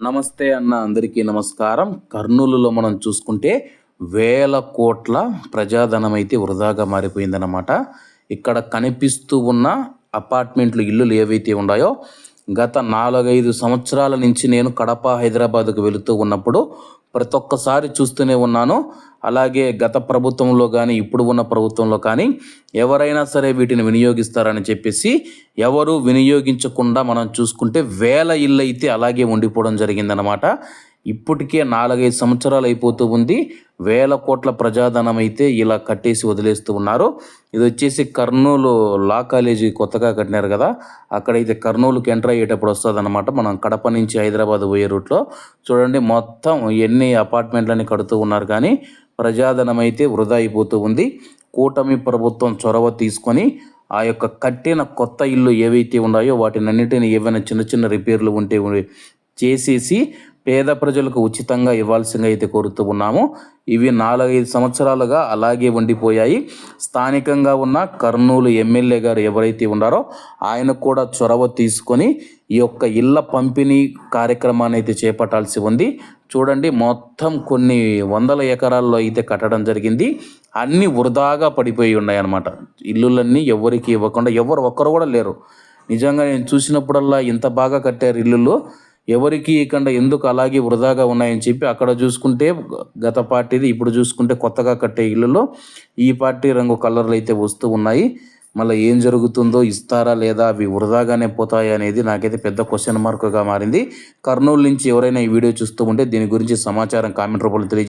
నమస్తే అన్న అందరికీ నమస్కారం. కర్నూలులో మనం చూసుకుంటే వేల కోట్ల ప్రజాధనం అయితే వృధాగా మారిపోయిందన్నమాట. ఇక్కడ కనిపిస్తూ ఉన్న అపార్ట్మెంట్లు ఇల్లులు ఏవైతే ఉన్నాయో గత నాలుగైదు సంవత్సరాల నుంచి నేను కడప హైదరాబాద్కు వెళుతూ ఉన్నప్పుడు ప్రతి ఒక్కసారి చూస్తూనే ఉన్నాను. అలాగే గత ప్రభుత్వంలో కానీ ఇప్పుడు ఉన్న ప్రభుత్వంలో కానీ ఎవరైనా సరే వీటిని వినియోగిస్తారని చెప్పేసి ఎవరు వినియోగించకుండా మనం చూసుకుంటే వేల ఇళ్ళు అయితే అలాగే ఉండిపోవడం జరిగిందనమాట ఇప్పటికే నాలుగైదు సంవత్సరాలు అయిపోతూ ఉంది. వేల కోట్ల ప్రజాధనం అయితే ఇలా కట్టేసి వదిలేస్తూ ఉన్నారు. ఇది వచ్చేసి కర్నూలు లా కాలేజీ కొత్తగా కట్టినారు కదా. అక్కడైతే కర్నూలుకి ఎంటర్ అయ్యేటప్పుడు వస్తుంది అనమాట మనం కడప నుంచి హైదరాబాద్ పోయే రూట్లో. చూడండి మొత్తం ఎన్ని అపార్ట్మెంట్లని కడుతూ ఉన్నారు కానీ ప్రజాధనం అయితే వృధా అయిపోతూ ఉంది. కూటమి ప్రభుత్వం చొరవ తీసుకొని ఆ యొక్క కట్టిన కొత్త ఇల్లు ఏవైతే ఉన్నాయో వాటినన్నిటిని ఏవైనా చిన్న చిన్న రిపేర్లు ఉంటే చేసేసి పేద ప్రజలకు ఉచితంగా ఇవ్వాల్సిందిగా అయితే కోరుతూ ఉన్నాము. ఇవి నాలుగైదు సంవత్సరాలుగా అలాగే ఉండిపోయాయి. స్థానికంగా ఉన్న కర్నూలు ఎమ్మెల్యే గారు ఎవరైతే ఉన్నారో ఆయన కూడా చొరవ తీసుకొని ఈ యొక్క ఇళ్ళ పంపిణీ కార్యక్రమాన్ని అయితే చేపట్టాల్సి ఉంది. చూడండి మొత్తం కొన్ని వందల ఎకరాల్లో అయితే కట్టడం జరిగింది. అన్నీ వృధాగా పడిపోయి ఉన్నాయి అన్నమాట ఇల్లులన్నీ ఎవరికి ఇవ్వకుండా ఎవరు ఒక్కరు కూడా లేరు. నిజంగా నేను చూసినప్పుడల్లా ఇంత బాగా కట్టారు ఇల్లులు. ఎవరికి ఇవ్వకుండా ఎందుకు అలాగే వృధాగా ఉన్నాయని చెప్పి అక్కడ చూసుకుంటే గత పార్టీది ఇప్పుడు చూసుకుంటే కొత్తగా కట్టే ఇళ్ళలో ఈ పార్టీ రంగు కలర్లు అయితే వస్తూ ఉన్నాయి. మళ్ళీ ఏం జరుగుతుందో ఇస్తారా లేదా అవి వృధాగానే పోతాయా అనేది నాకైతే పెద్ద క్వశ్చన్ మార్క్గా మారింది. కర్నూలు నుంచి ఎవరైనా ఈ వీడియో చూస్తూ ఉంటే దీని గురించి సమాచారం కామెంట్ రూపంలో తెలియ